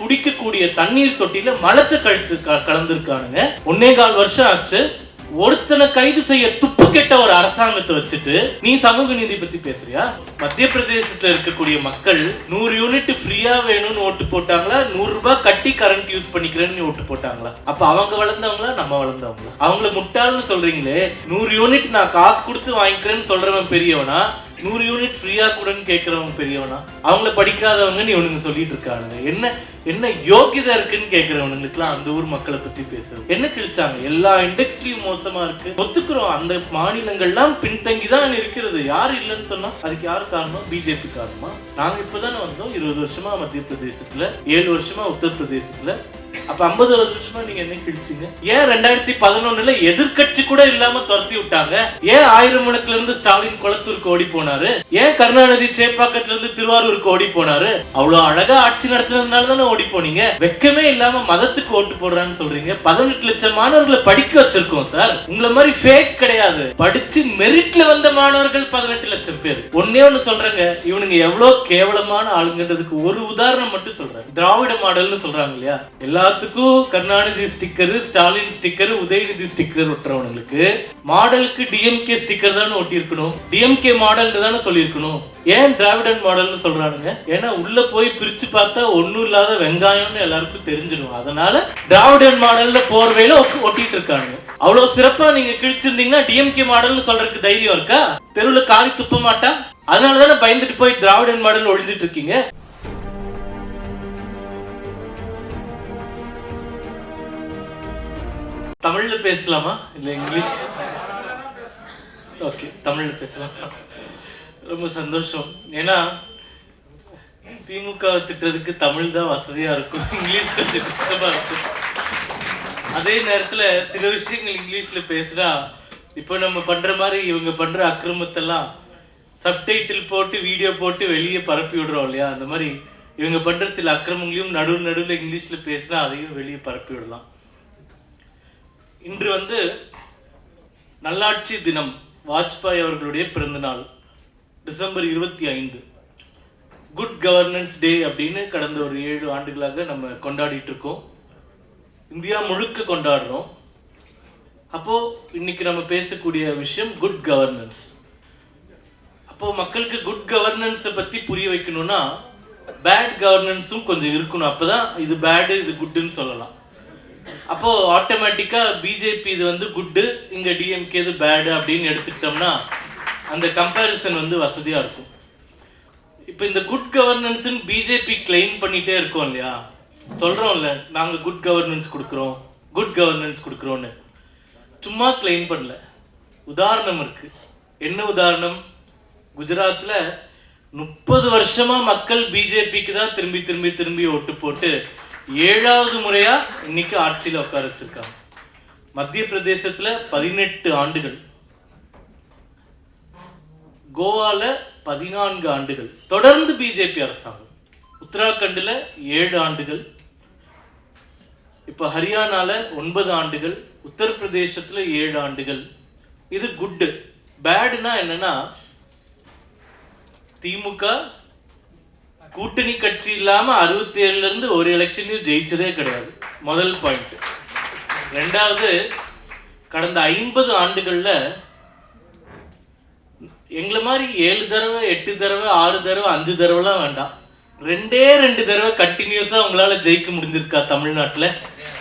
குடிக்கக்கூடிய தண்ணீர் தொட்டியில மலத்தை கழுத்து கலந்துருக்கானுங்க. ஒன்னே கால் வருஷம் ஆச்சு. ஒருத்தனை கைது செய்ய துப்பு கெட்ட ஒரு அரசாங்கத்தை வச்சுட்டு நீ சமூக நீதி பத்தி பேசுறியா? மத்திய பிரதேசத்துல இருக்கக்கூடிய மக்கள் நூறு யூனிட் ஃப்ரீயா வேணும்னு ஓட்டு போட்டாங்களா? நூறு ரூபாய் கட்டி கரண்ட் யூஸ் பண்ணிக்கிறேன்னு ஓட்டு போட்டாங்களா? அப்ப அவங்க வளர்ந்தவங்களா? நம்ம வளர்ந்தவங்களா? அவங்கள முட்டாள்னு சொல்றீங்களே. நூறு யூனிட் நான் காசு கொடுத்து வாங்கிக்கிறேன்னு சொல்றவன் பெரியவனா? நூறு யூனிட் ஃப்ரீயா கூடன்னு கேட்கறவங்க பெரியவனா? அவங்கள படிக்காதவங்கன்னு இவனுங்க சொல்லிட்டு இருக்கானுங்க என்ன என்ன யோகியதை இருக்குன்னு கேட்கறவனுங்களுக்குலாம் அந்த ஊர் மக்களை பத்தி பேசுறது. என்ன கிழிச்சாங்க? எல்லா இண்டெக்ஸ்லயும் மோசமா இருக்கு. ஒத்துக்கிறோம். அந்த மாநிலங்கள்லாம் பின்தங்கி தான் இருக்கிறது. யார் இல்லைன்னு சொன்னா அதுக்கு யார் காரணம்? பிஜேபி காரணமா? நாங்க இப்பதானே வந்தோம். இருபது வருஷமா மத்திய பிரதேசத்துல ஏழு வருஷமா உத்தரப்பிரதேசத்துல. அப்ப ஐம்பது வருஷமா நீங்க என்ன கிழிச்சீங்க? ஏன் ரெண்டாயிரத்தி பதினொன்னுல எதிர்கட்சி கூட இல்லாம துரத்தி விட்டாங்க? ஏன் ஆயிரம் விளக்குல இருந்து ஸ்டாலின் குளத்தூருக்கு ஓடி போனாரு? ஏன் கருணாநிதி சேப்பாக்கத்துல இருந்து திருவாரூருக்கு ஓடி போனாரு? அவ்வளவு அழகா ஆட்சி நடத்தினதுனால தானே ஓடி போனீங்க. வெக்கமே இல்லாம மதத்துக்கு ஓட்டு போடுறான்னு சொல்றீங்க. பதினெட்டு லட்சம் மாணவர்களை படிக்க வச்சிருக்கோம் சார். உங்களை மாதிரி ஃபேக் கிடையாது. படிச்சு மெரிட்ல வந்த மாணவர்கள் பதினெட்டு லட்சம் பேர். ஒன்னே ஒண்ணு சொல்றேங்க. இவனுங்க எவ்வளவு கேவலமான ஆளுங்கன்றதுக்கு ஒரு உதாரணம் மட்டும் சொல்றேன். திராவிட மாடல்னு சொல்றாங்க இல்லையா? எல்லாத்துக்கும் Karunanidhi sticker Stalin sticker Udhayanidhi sticker ஒட்டுறவனுங்களுக்கு மாடலுக்கு டிஎம்கே ஸ்டிக்கர் தானே ஒட்டியிருக்கணும். டிஎம்கே மாடல் தானே சொல்லியிருக்கணும். ஏன் திராவிடன் மாடல்னு சொல்றானுங்க? ஏன்னா உள்ள போய் பிரிச்சு பார்த்தா ஒண்ணும் இல்லாத வெங்காயம்னு எல்லாருக்கும் தெரிஞ்சிடும். அதனால திராவிடன் மாடல்ல போர்வையில ஒட்டிட்டு இருக்கானுங்க அவ்வளவு சிறப்பா நீங்க கிழிச்சிருந்தீங்கன்னா டிஎம்கே மாடல்னு சொல்றதுக்கு தைரியம் இருக்கா? தெருவுல காலி துப்ப மாட்டா? அதனால தானே பயந்துட்டு போய் திராவிடன் மாடல் ஒழிஞ்சிட்டு இருக்கீங்க? தமிழ்ல பேசலாமா? இல்ல இங்கிலீஷ்? ஓகே தமிழ்ல பேசலாம். ரொம்ப சந்தோஷம். ஏன்னா திமுக திட்டுறதுக்கு தமிழ் தான் வசதியா இருக்கும். இங்கிலீஷ் கொஞ்சம் கஷ்டமா இருக்கும். அதே நேரத்துல சில விஷயங்கள் இங்கிலீஷ்ல பேசினா இப்போ நம்ம பண்ற மாதிரி இவங்க பண்ற அக்கிரமத்தெல்லாம் சப்டைட்டில் போட்டு வீடியோ போட்டு வெளியே பரப்பி விடுறோம் இல்லையா? அந்த மாதிரி இவங்க பண்ற சில அக்கிரமங்களையும் நடுவு நடுவில் இங்கிலீஷ்ல பேசினா அதையும் வெளியே பரப்பி விடலாம். இன்று வந்து நல்லாட்சி தினம் வாஜ்பாய் அவர்களுடைய பிறந்தநாள் டிசம்பர் இருபத்தி ஐந்து. குட் கவர்னன்ஸ் டே அப்படின்னு கடந்த ஒரு ஏழு ஆண்டுகளாக நம்ம கொண்டாடிட்டு இருக்கோம். இந்தியா முழுக்க கொண்டாடுறோம். அப்போ இன்னைக்கு நம்ம பேசக்கூடிய விஷயம் குட் கவர்னன்ஸ். அப்போ மக்களுக்கு குட் கவர்னன்ஸை பத்தி புரிய வைக்கணும்னா பேட் கவர்னன்ஸும் கொஞ்சம் இருக்கணும். அப்பதான் இது பேடு இது குட்டுன்னு சொல்லலாம். அப்போ ஆட்டோமேட்டிக்கா பிஜேபி இது வந்து குட்டு இங்க டிஎம்கே இது பேடு அப்படின்னு எடுத்துக்கிட்டோம்னா அந்த கம்பேரிசன் வந்து வசதியா இருக்கும். இப்போ இந்த குட் கவர்னன்ஸ்னு பிஜேபி கிளைம் பண்ணிட்டே இருக்கோம் இல்லையா? சொல்றோம்ல நாங்க குட் கவர்னன்ஸ் கொடுக்குறோம் குட் கவர்னன்ஸ் கொடுக்குறோன்னு சும்மா கிளைம் பண்ணல. உதாரணம் இருக்கு. என்ன உதாரணம்? குஜராத்ல முப்பது வருஷமா மக்கள் பிஜேபிக்கு தான் திரும்பி திரும்பி திரும்பி ஓட்டு போட்டு ஏழாவது முறையா இன்னைக்கு ஆட்சியில் உட்கார வச்சிருக்காங்க. மத்திய பிரதேசத்துல பதினெட்டு ஆண்டுகள். கோவால பதினான்கு ஆண்டுகள். தொடர்ந்து பிஜேபி அரசாங்கம். உத்தராகண்டில் ஏழு ஆண்டுகள். இப்போ ஹரியானால ஒன்பது ஆண்டுகள். உத்தரப்பிரதேசத்தில் ஏழு ஆண்டுகள். இது குட்டு. பேடுனா என்னன்னா திமுக கூட்டணி கட்சி இல்லாம அறுபத்தி ஏழுல இருந்து ஒரு எலெக்ஷன்லயும் ஜெயிச்சதே கிடையாது. முதல் பாயிண்ட் ரெண்டாவது கடந்த ஐம்பது ஆண்டுகள்ல எங்களை மாதிரி ஏழு தடவை எட்டு தடவை ஆறு தடவை அஞ்சு தடவைலாம் வேண்டாம். ரெண்டே ரெண்டு தடவை கண்டினியூஸா உங்களால ஜெயிக்க முடிஞ்சிருக்கா தமிழ்நாட்டுல?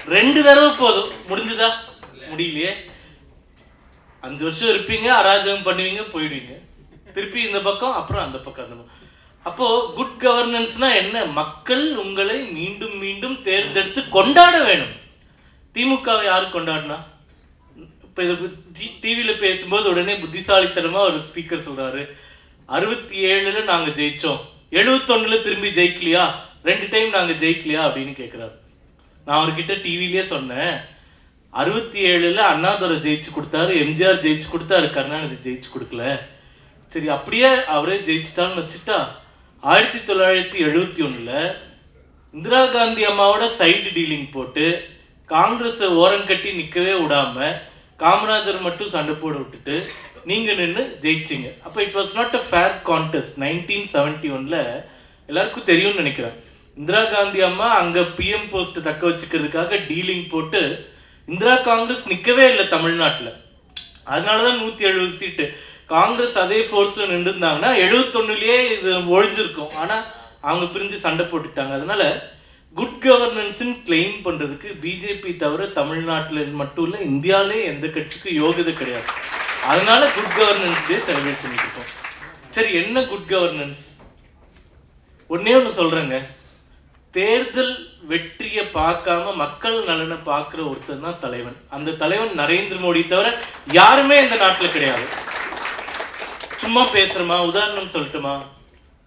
ரெண்டு தடவை போதும். முடிஞ்சுதா? முடியலையே. அஞ்சு வருஷம் இருப்பீங்க அராஜகம் பண்ணுவீங்க போயிடுவீங்க. திருப்பி இந்த பக்கம் அப்புறம் அந்த பக்கம் அந்த பக்கம். அப்போ குட் கவர்னன்ஸ்னா என்ன? மக்கள் உங்களை மீண்டும் மீண்டும் தேர்ந்தெடுத்து கொண்டாட வேணும் திமுகவை யார் கொண்டாடினா? இப்போ இது டிவியில் பேசும்போது உடனே புத்திசாலித்தனமாக ஒரு ஸ்பீக்கர் சொல்கிறாரு அறுபத்தி ஏழில் நாங்கள் ஜெயித்தோம் எழுபத்தொன்னுல திரும்பி ஜெயிக்கலையா? ரெண்டு டைம் நாங்கள் ஜெயிக்கலையா? அப்படின்னு கேட்குறாரு நான் அவர்கிட்ட டிவிலே சொன்னேன். அறுபத்தி ஏழில் அண்ணாதுரை ஜெயிச்சு கொடுத்தாரு எம்ஜிஆர் ஜெயிச்சு கொடுத்தாரு கருணாநிதி ஜெயிச்சு கொடுக்கல. சரி அப்படியே அவரே ஜெயிச்சிட்டான்னு வச்சுட்டா ஆயிரத்தி தொள்ளாயிரத்தி எழுபத்தி ஒன்றில் இந்திரா காந்தி அம்மாவோட சைடு டீலிங் போட்டு காங்கிரஸை ஓரங்கட்டி நிற்கவே விடாம காமராஜர் மட்டும் சண்டை போட விட்டுட்டு நீங்கள் நின்று ஜெயிச்சிங்க. அப்போ it was not a fair contest nineteen seventy ஒனில் எல்லாருக்கும் தெரியும்னு நினைக்கிறேன். இந்திரா காந்தி அம்மா அங்கே பிஎம் போஸ்ட் தக்க வச்சுக்கிறதுக்காக டீலிங் போட்டு இந்திரா காங்கிரஸ் நிற்கவே இல்லை தமிழ்நாட்டில். அதனால தான் நூற்றி எழுபது சீட்டு. காங்கிரஸ் அதே ஃபோர்ஸில் நின்றுருந்தாங்கன்னா எழுபத்தொன்னுலேயே இது ஒழிஞ்சிருக்கும். ஆனால் அவங்க பிரிஞ்சு சண்டை போட்டுட்டாங்க. அதனால குட் கவர்னன்ஸ்னு கிளைம் பண்ணுறதுக்கு பிஜேபி தவிர தமிழ்நாட்டில் மட்டும் இல்லை இந்தியாவிலே எந்த கட்சிக்கும் யோகிதை கிடையாது. அதனால குட் கவர்னன்ஸ் டே செலிப்ரேட் பண்ணிட்டு இருக்கோம் சரி என்ன குட் கவர்னன்ஸ் ஒன்னே ஒன்று சொல்கிறேங்க தேர்தல் வெற்றியை பார்க்காம மக்கள் நலனை பார்க்குற ஒருத்தன் தான் தலைவன். அந்த தலைவன் நரேந்திர மோடி தவிர யாருமே இந்த நாட்டில் கிடையாது. சும்மா பேசுறோமா? உதாரணம் சொல்லட்டுமா?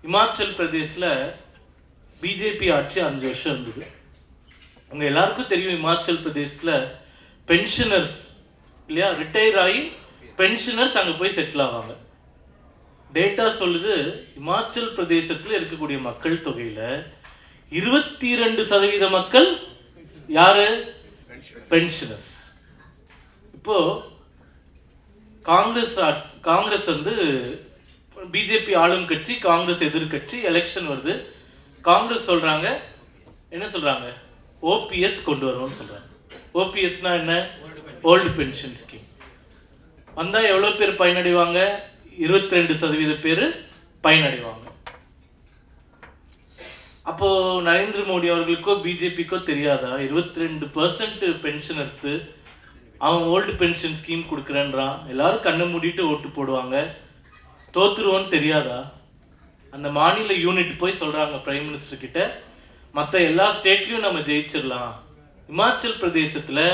இமாச்சல் பிரதேஷ்ல பிஜேபி ஆட்சி அஞ்சு வருஷம் இருந்தது. உங்க எல்லாருக்கும் தெரியும் இமாச்சல் பிரதேஷ்ல பென்ஷனர்ஸ் இல்லையா? ரிட்டையர் ஆகி பென்ஷனர்ஸ் அங்க போய் செட்டில் ஆவாங்க. டேட்டா சொல்லுது இமாச்சல் பிரதேசத்துல இருக்கக்கூடிய மக்கள் தொகையில இருபத்தி ரெண்டு சதவீத மக்கள் யாரு? பென்ஷனர்ஸ் இப்போ காங்கிரஸ் ஆட்- காங்கிரஸ் வந்து பிஜேபி ஆளும் கட்சி காங்கிரஸ் எதிர்க்கட்சி எலெக்ஷன் வருது. காங்கிரஸ் சொல்றாங்க என்ன சொல்றாங்க? ஓபிஎஸ் கொண்டு வரணும்னு சொல்றாங்க. ஓபிஎஸ்னா என்ன? ஓல்டு பென்ஷன் ஸ்கீம் வந்தால் எவ்வளோ பேர் பயனடைவாங்க? இருபத்தி ரெண்டு சதவீத பேர் பயனடைவாங்க. அப்போது நரேந்திர மோடி அவர்களுக்கோ பிஜேபிக்கோ தெரியாதா? இருபத்தி ரெண்டு பர்சன்ட் பென்ஷனர்ஸு அவன் ஓல்டு பென்ஷன் ஸ்கீம் கொடுக்குறேன்றான். எல்லாரும் கண்ணை மூடிட்டு ஓட்டு போடுவாங்க. தோத்துருவோன்னு தெரியாதா? அந்த மாநில யூனிட் போய் சொல்கிறாங்க பிரைம் மினிஸ்டர் கிட்ட மற்ற எல்லா ஸ்டேட்லையும் நம்ம ஜெயிச்சிடலாம். இமாச்சல் பிரதேசத்தில்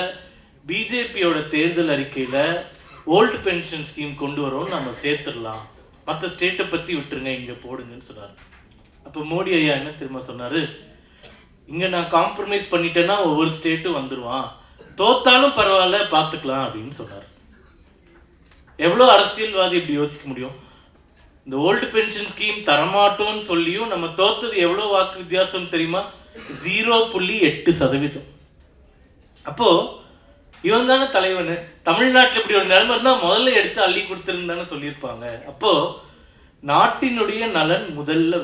பிஜேபியோட தேர்தல் அறிக்கையில் ஓல்டு பென்ஷன் ஸ்கீம் கொண்டு வரோம்னு நம்ம சேர்த்துடலாம். மற்ற ஸ்டேட்டை பற்றி விட்டுருங்க இங்கே போடுங்கன்னு சொன்னார் அப்போ மோடி ஐயா என்ன திரும்ப சொன்னார்? இங்கே நான் காம்ப்ரமைஸ் பண்ணிட்டேன்னா ஒவ்வொரு ஸ்டேட்டும் வந்துருவான். தோத்தாலும் பரவாயில்ல பார்த்துக்கலாம் அப்படின்னு சொன்னார். எவ்வளோ அரசியல்வாதி இப்படி யோசிக்க முடியும்? இந்த ஓல்டு பென்ஷன் ஸ்கீம் தரமாட்டோம்னு சொல்லியும் நம்ம தோத்தது எவ்வளோ வாக்கு வித்தியாசம் தெரியுமா? ஜீரோ புள்ளி எட்டு சதவீதம். அப்போ இவன் தானே தலைவன் தமிழ்நாட்டில் இப்படி ஒரு நிலைமை இருந்தா முதல்ல எடுத்து அள்ளி கொடுத்துருந்தானே சொல்லியிருப்பாங்க. அப்போ நாட்டினுடைய நலன் முதல்ல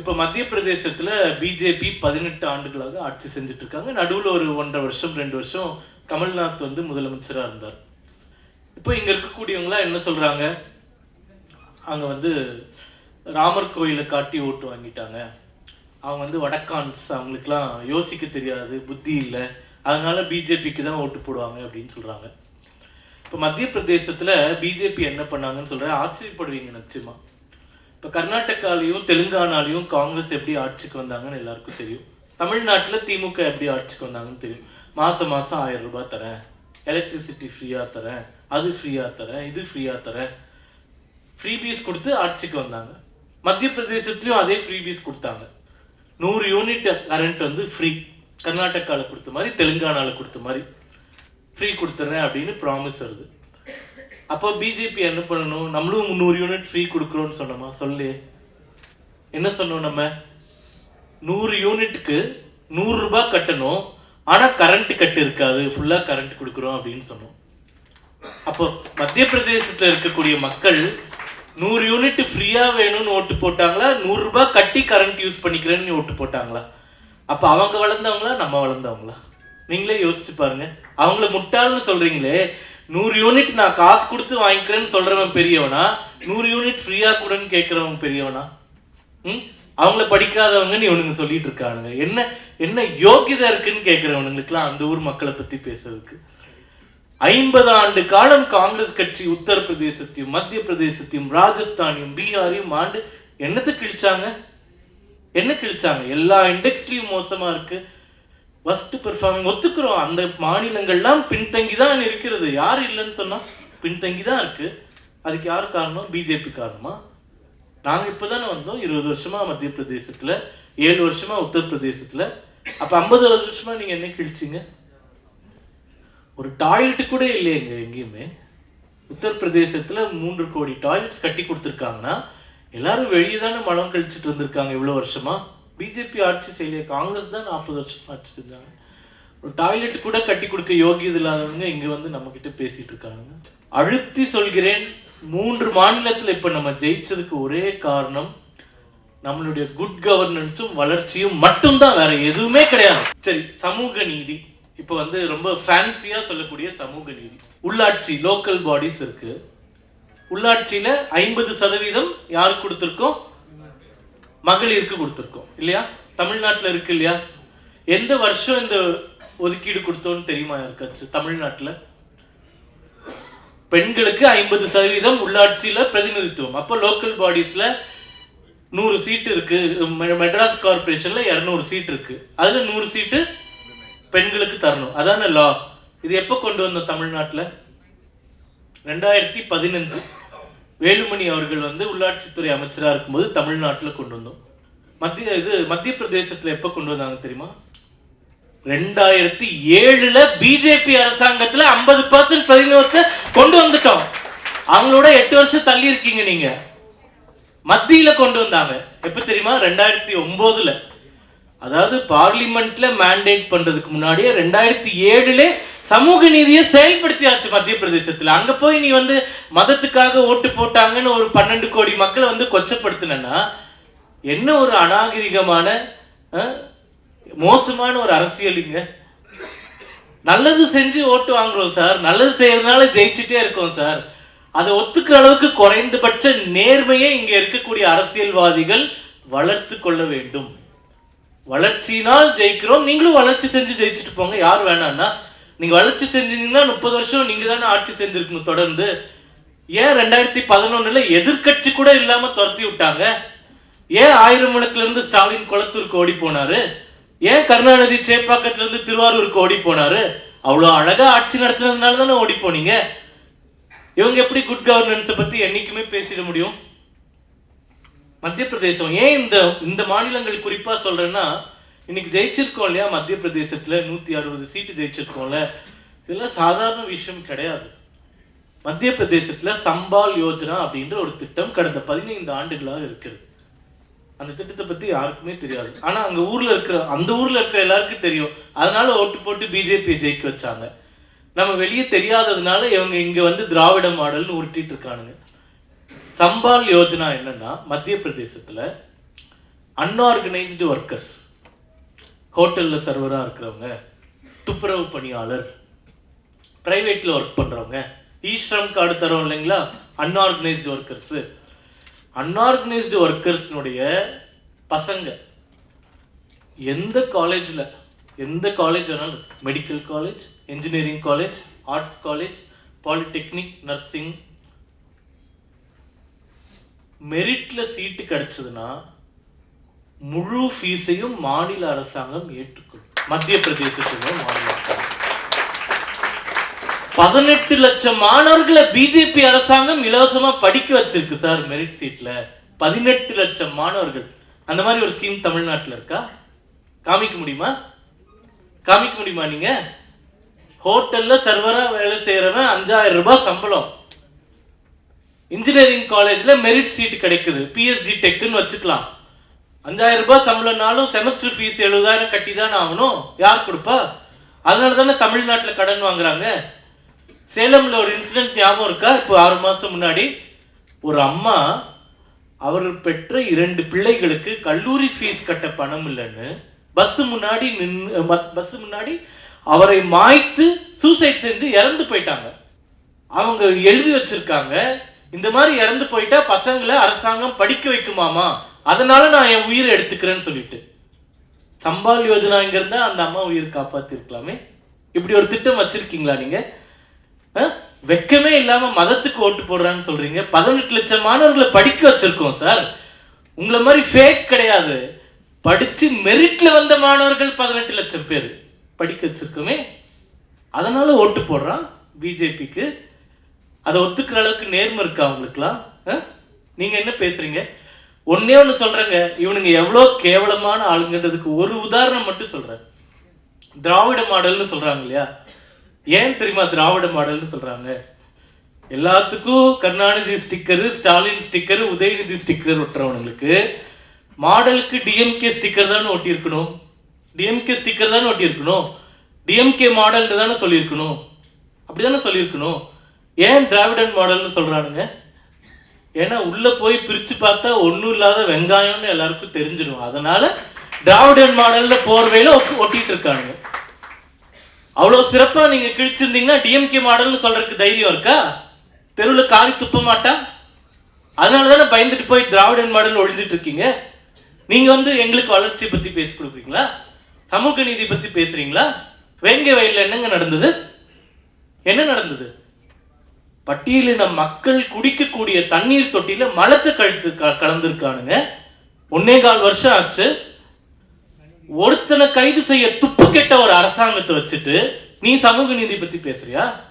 இப்போ மத்திய பிரதேசத்தில் பிஜேபி பதினெட்டு ஆண்டுகளாக ஆட்சி செஞ்சுட்டு இருக்காங்க நடுவில் ஒரு ஒன்றரை வருஷம் ரெண்டு வருஷம் கமல்நாத் வந்து முதலமைச்சராக இருந்தார். இப்போ இங்கே இருக்கக்கூடியவங்களாம் என்ன சொல்கிறாங்க அங்கே வந்து ராமர் கோயிலை காட்டி ஓட்டு வாங்கிட்டாங்க. அவங்க வந்து வடக்கான்ஸ் அவங்களுக்குலாம் யோசிக்க தெரியாது புத்தி இல்லை. அதனால பிஜேபிக்கு தான் ஓட்டு போடுவாங்க அப்படின்னு சொல்கிறாங்க இப்போ மத்திய பிரதேசத்தில் பிஜேபி என்ன பண்ணாங்கன்னு சொல்கிறேன் ஆச்சரியப்படுவீங்க நிச்சயமாக இப்போ கர்நாடகாலையும் தெலுங்கானாலையும் காங்கிரஸ் எப்படி ஆட்சிக்கு வந்தாங்கன்னு எல்லாருக்கும் தெரியும். தமிழ்நாட்டில் திமுக எப்படி ஆட்சிக்கு வந்தாங்கன்னு தெரியும். மாதம் மாதம் ஆயிரம் ரூபாய் தரேன். எலக்ட்ரிசிட்டி ஃப்ரீயாக தரேன். அது ஃப்ரீயாக தரேன். இது ஃப்ரீயாக தரேன். ஃப்ரீபீஸ் கொடுத்து ஆட்சிக்கு வந்தாங்க. மத்திய பிரதேசத்துலேயும் அதே ஃப்ரீபீஸ் கொடுத்தாங்க. நூறு யூனிட் கரண்ட் வந்து ஃப்ரீ கர்நாடகாவில் கொடுத்த மாதிரி தெலுங்கானாவில் கொடுத்த மாதிரி ஃப்ரீ கொடுத்துட்றேன் அப்படின்னு ப்ராமிஸ் வருது. அப்போ பிஜேபி என்ன பண்ணணும்? நம்மளும் முந்நூறு யூனிட் ஃப்ரீ கொடுக்குறோன்னு சொன்னோமா? சொல்லு. என்ன சொன்னோம் நம்ம? நூறு யூனிட்டுக்கு நூறுரூபா கட்டணும். ஆனால் கரண்ட் கட்டு இருக்காது. ஃபுல்லாக கரண்ட் கொடுக்குறோம் அப்படின்னு சொன்னோம். அப்போ மத்திய பிரதேசத்தில் இருக்கக்கூடிய மக்கள் நூறு யூனிட் ஃப்ரீயாக வேணும்னு ஓட்டு போட்டாங்களா? நூறுரூபா கட்டி கரண்ட் யூஸ் பண்ணிக்கிறேன்னு ஓட்டு போட்டாங்களா? அப்போ அவங்க வளர்ந்தவங்களா? நம்ம வளர்ந்தவங்களா? நீங்களே யோசிச்சு பாருங்க. அவங்கள முட்டாள்னு சொல்றீங்களே. நூறு யூனிட் நான் காசு கொடுத்து வாங்கிக்கிறேன்னு சொல்றவன் பெரியவனா? நூறு யூனிட் ஃப்ரீயா கூடன்னு கேட்கறவன் பெரியவனா? ம்? அவங்கள படிக்காதவங்கன்னு இவனுங்க சொல்லிட்டு இருக்கானுங்க. என்ன என்ன யோகியதை இருக்குன்னு கேட்கிறவனுங்களுக்குலாம் அந்த ஊர் மக்களை பத்தி பேசுறதுக்கு. ஐம்பது ஆண்டு காலம் காங்கிரஸ் கட்சி உத்தரப்பிரதேசத்தையும் மத்திய பிரதேசத்தையும் ராஜஸ்தானையும் பீகாரையும் ஆண்டு என்னத்தை கிழிச்சாங்க? என்ன கிழிச்சாங்க? எல்லா இண்டெக்ஸ்லயும் மோசமா இருக்கு. ஃபர்ஸ்ட் பெர்ஃபார்மிங் ஒத்துக்கிறோம். அந்த மாநிலங்கள்லாம் பின்தங்கி தான் இருக்கிறது. யார் இல்லைன்னு சொன்னால் பின்தங்கி தான் இருக்கு. அதுக்கு யார் காரணம்? பிஜேபி காரணமா? இப்போ தானே வந்தோம். இருபது வருஷமா மத்திய பிரதேசத்தில் ஏழு வருஷமா உத்தரப்பிரதேசத்தில். அப்போ ஐம்பது வருஷமா நீங்கள் என்ன கிழிச்சிங்க? ஒரு டாய்லெட் கூட இல்லையேங்க எங்கேயுமே. உத்தரப்பிரதேசத்தில் மூன்று கோடி டாய்லெட்ஸ் கட்டி கொடுத்துருக்காங்கன்னா எல்லாரும் வெளியே தானே மலம் கழிச்சிட்டு இருந்திருக்காங்க இவ்வளோ வருஷமா? பிஜேபி ஆட்சி செய்யல. காங்கிரஸ் தான் நாற்பது வருஷம் ஆட்சி செஞ்சாங்க. ஒரு டாய்லெட் கூட கட்டி கொடுக்க யோகியது இல்லாதவங்க இங்க வந்து நம்ம கிட்ட பேசிட்டு இருக்காங்க. அழுத்தி சொல்கிறேன். மூன்று மாநிலத்துல இப்ப நம்ம ஜெயிச்சதுக்கு ஒரே காரணம் நம்மளுடைய குட் கவர்னன்ஸும் வளர்ச்சியும் மட்டும்தான். வேற எதுவுமே கிடையாது. சரி சமூக நீதி. இப்போ வந்து ரொம்ப ஃபேன்சியா சொல்லக்கூடிய சமூக நீதி. உள்ளாட்சி லோக்கல் பாடிஸ் இருக்கு. உள்ளாட்சியில ஐம்பது சதவீதம் யார் கொடுத்துருக்கோம்? மகளிருக்கு கொடுத்துருக்கோம் இல்லையா? தமிழ்நாட்டில் இருக்கு இல்லையா? எந்த வருஷம் இந்த ஒதுக்கீடு கொடுத்தோம்னு தெரியுமா இருக்காச்சு தமிழ்நாட்டில்? பெண்களுக்கு ஐம்பது சதவீதம் உள்ளாட்சியில் பிரதிநிதித்துவம். அப்போ லோக்கல் பாடிஸில் நூறு சீட் இருக்கு. மெட்ராஸ் கார்பரேஷனில் இரநூறு சீட் இருக்கு. அதில் நூறு சீட்டு பெண்களுக்கு தரணும். அதான லா இது எப்போ கொண்டு வந்தோம் தமிழ்நாட்டில்? ரெண்டாயிரத்தி பதினஞ்சு. வேலுமணி அவர்கள் வந்து உள்ளாட்சித்துறை அமைச்சராக இருக்கும்போது தமிழ்நாட்டில் கொண்டு வந்தோம். மத்திய இது மத்திய பிரதேசத்தில் எப்போ கொண்டு வந்தாங்க தெரியுமா? ரெண்டாயிரத்தி ஏழுல பிஜேபி அரசாங்கத்தில் ஐம்பது பர்சன்ட் பிரதிநிதித்துவத்தை கொண்டு வந்துட்டோம். அவங்களோட எட்டு வருஷம் தள்ளி இருக்கீங்க நீங்க. மத்தியில கொண்டு வந்தாங்க. எப்ப தெரியுமா? ரெண்டாயிரத்தி ஒன்பதுல அதாவது பார்லிமெண்ட்ல மேண்டேட் பண்றதுக்கு முன்னாடியே ரெண்டாயிரத்தி ஏழுல சமூக நீதியை செயல்படுத்தியாச்சு மத்திய பிரதேசத்துல. அங்க போய் நீ வந்து மதத்துக்காக ஓட்டு போட்டாங்கன்னு ஒரு பன்னெண்டு கோடி மக்களை வந்து கொச்சப்படுத்தினா என்ன ஒரு அநாகரிகமான மோசமான ஒரு அரசியலுங்க நல்லது செஞ்சு ஓட்டு வாங்குறோம் சார். நல்லது செய்யறதுனால ஜெயிச்சுட்டே இருக்கோம் சார். அதை ஒத்துக்கிற அளவுக்கு குறைந்தபட்ச நேர்மையை இங்க இருக்கக்கூடிய அரசியல்வாதிகள் வளர்த்து கொள்ள வேண்டும். வளர்ச்சியினால் ஜெயிக்கிறோம். நீங்களும் வளர்ச்சி செஞ்சு ஜெயிச்சுட்டு போங்க. யார் வேணாம்னா நீங்க வளர்ச்சி செஞ்சீங்கன்னா முப்பது வருஷம் நீங்க தானே ஆட்சி செஞ்சிருக்கணும் தொடர்ந்து. ஏன் ரெண்டாயிரத்தி பதினொன்னுல எதிர்க்கட்சி கூட இல்லாம துரத்தி விட்டாங்க? ஏன் ஆயிரம் விளக்குல இருந்து ஸ்டாலின் குளத்தூருக்கு ஓடி போனாரு? ஏன் கருணாநிதி சேப்பாக்கத்துல இருந்து திருவாரூருக்கு ஓடி போனாரு? அவ்வளோ அழகா ஆட்சி நடத்துனதுனால தானே ஓடி போனீங்க? இவங்க எப்படி குட் கவர்னன்ஸை பத்தி என்னைக்குமே பேசிட முடியும்? மத்திய பிரதேசம். ஏன் இந்த இந்த மாநிலங்கள் குறிப்பா சொல்றேன்னா இன்னைக்கு ஜெயிச்சிருக்கோம் இல்லையா? மத்திய பிரதேசத்துல நூத்தி அறுபது சீட்டு ஜெயிச்சிருக்கோம்ல. இதெல்லாம் சாதாரண விஷயம் கிடையாது. மத்திய பிரதேசத்துல சம்பால் யோஜனா அப்படின்ற ஒரு திட்டம் கடந்த பதினைந்து ஆண்டுகளாக இருக்குது அந்த திட்டத்தை பத்தி யாருக்குமே தெரியாது. ஆனா அங்க ஊர்ல இருக்கிற அந்த ஊர்ல இருக்கிற எல்லாருக்கும் தெரியும். அதனால ஓட்டு போட்டு பிஜேபி ஜெயிக்க வச்சாங்க. நம்ம வெளியே தெரியாததுனால இவங்க இங்க வந்து திராவிட மாடல்னு உருட்டிட்டு இருக்கானுங்க. சம்பால் யோஜனா என்னன்னா மத்திய பிரதேசத்துல அன்ஆர்கனைஸ்டு ஒர்க்கர்ஸ் ஹோட்டலில் சர்வராக இருக்கிறவங்க துப்புரவு பணியாளர் ப்ரைவேட்டில் ஒர்க் பண்ணுறவங்க ஈஸ்ரம் கார்டு தரோம் இல்லைங்களா? அன்ஆர்கனைஸ்டு ஒர்க்கர்ஸு அன்ஆர்கனைஸ்டு ஒர்க்கர்ஸ்னுடைய பசங்க எந்த காலேஜில் எந்த காலேஜ் வேணாலும் medical college engineering college arts college polytechnic nursing மெரிட்டில் seat கிடச்சதுன்னா முழு ஃபீஸையும் மாநில அரசாங்கம் ஏற்றுக்கொள்ளும் மத்திய பிரதேசத்துக்கு மாநில அரசாங்கம். பதினெட்டு லட்சம் மாணவர்களை பிஜேபி அரசாங்கம் இலவசமா படிக்க வச்சிருக்கு சார் மெரிட் சீட்ல பதினெட்டு லட்சம் மாணவர்கள். அந்த மாதிரி ஒரு ஸ்கீம் தமிழ்நாட்டில் இருக்கா? காமிக்க முடியுமா? காமிக்க முடியுமா நீங்க? ஹோட்டல்ல சர்வரா வேலை செய்யறவன் அஞ்சாயிரம் ரூபாய் சம்பளம். இன்ஜினியரிங் காலேஜ்ல மெரிட் சீட் கிடைக்குது. பிஎஸ்ஜி டெக்குன்னு வச்சுக்கலாம். அஞ்சாயிரம் ரூபாய் சம்பளம்னாலும் செமஸ்டர் ஃபீஸ் எழுபதாயிரம் கட்டி தானே ஆகணும். யார் கொடுப்பா? அதனால தானே தமிழ்நாட்டில் கடன் வாங்குறாங்க. சேலம்ல ஒரு இன்சிடென்ட் ஞாபகம் இருக்கா? இப்போ ஆறு மாதம் முன்னாடி ஒரு அம்மா அவர் பெற்ற இரண்டு பிள்ளைகளுக்கு கல்லூரி ஃபீஸ் கட்ட பணம் இல்லைன்னு பஸ் முன்னாடி நின்று பஸ் பஸ் முன்னாடி அவரை மாய்த்து சூசைட் செஞ்சு இறந்து போயிட்டாங்க. அவங்க எழுதி வச்சிருக்காங்க. இந்த மாதிரி இறந்து போயிட்டா பசங்களை அரசாங்கம் படிக்க வைக்குமாமா? அதனால நான் என் உயிரை எடுத்துக்கிறேன்னு சொல்லிட்டு. சம்பால் யோஜனாங்கிறத அந்த அம்மா உயிர் காப்பாத்திருக்கலாமே. இப்படி ஒரு திட்டம் வச்சிருக்கீங்களா நீங்க? வெக்கமே இல்லாம மதத்துக்கு ஓட்டு போடுறான்னு சொல்றீங்க. பதினெட்டு லட்சம் மாணவர்களை படிக்க வச்சிருக்கோம் சார் உங்களை மாதிரி ஃபேக் கிடையாது. படிச்சு மெரிட்ல வந்த மாணவர்கள் பதினெட்டு லட்சம் பேர் படிக்க வச்சிருக்கோமே. அதனால ஓட்டு போடுறான் பிஜேபிக்கு அதை ஒத்துக்கிற அளவுக்கு நேர்மை இருக்கா அவங்களுக்குலாம் நீங்க என்ன பேசுறீங்க? ஒன்னே ஒன்று சொல்றேங்க. இவனுங்க எவ்வளோ கேவலமான ஆளுங்கன்றதுக்கு ஒரு உதாரணம் மட்டும் சொல்றேன். திராவிட மாடல்னு சொல்றாங்க இல்லையா? ஏன் தெரியுமா திராவிட மாடல்னு சொல்றாங்க? எல்லாத்துக்கும் Karunanidhi sticker Stalin sticker Udhayanidhi sticker ஒட்டுறவனுங்களுக்கு மாடலுக்கு டிஎம்கே ஸ்டிக்கர் தானே ஒட்டியிருக்கணும்? டிஎம்கே ஸ்டிக்கர் தானே ஒட்டியிருக்கணும்? டிஎம்கே மாடல்னு தானே சொல்லியிருக்கணும்? அப்படி தானே சொல்லியிருக்கணும். ஏன் திராவிடன் மாடல்னு சொல்றானுங்க? ஏன்னா உள்ளே போய் பிரித்து பார்த்தா ஒன்றும் இல்லாத வெங்காயம்னு எல்லாருக்கும் தெரிஞ்சிடும். அதனால் திராவிடன் மாடலில் போர்வையில் ஒட்டிகிட்டு இருக்காங்க. அவ்வளோ சிறப்பாக நீங்கள் கிழிச்சிருந்தீங்கன்னா டிஎம்கே மாடல்னு சொல்கிறதுக்கு தைரியம் இருக்கா? தெருவில் காரி துப்ப மாட்டா? அதனால தானே பயந்துட்டு போய் திராவிடன் மாடல் ஒழிஞ்சிட்டு இருக்கீங்க? நீங்கள் வந்து எங்களுக்கு வளர்ச்சி பற்றி பேசி கொடுக்குறீங்களா? சமூக நீதி பற்றி பேசுகிறீங்களா வேங்கை வயலில் என்னங்க நடந்தது? என்ன நடந்தது? பட்டியலின மக்கள் குடிக்கக்கூடிய தண்ணீர் தொட்டியில மலத்தை கழித்து க- ஒன்னே கால் வருஷம் ஆச்சு. ஒருத்தனை கைது செய்ய துப்பு கெட்ட ஒரு அரசாங்கத்தை வச்சுட்டு நீ சமூக நீதி பத்தி பேசுறியா?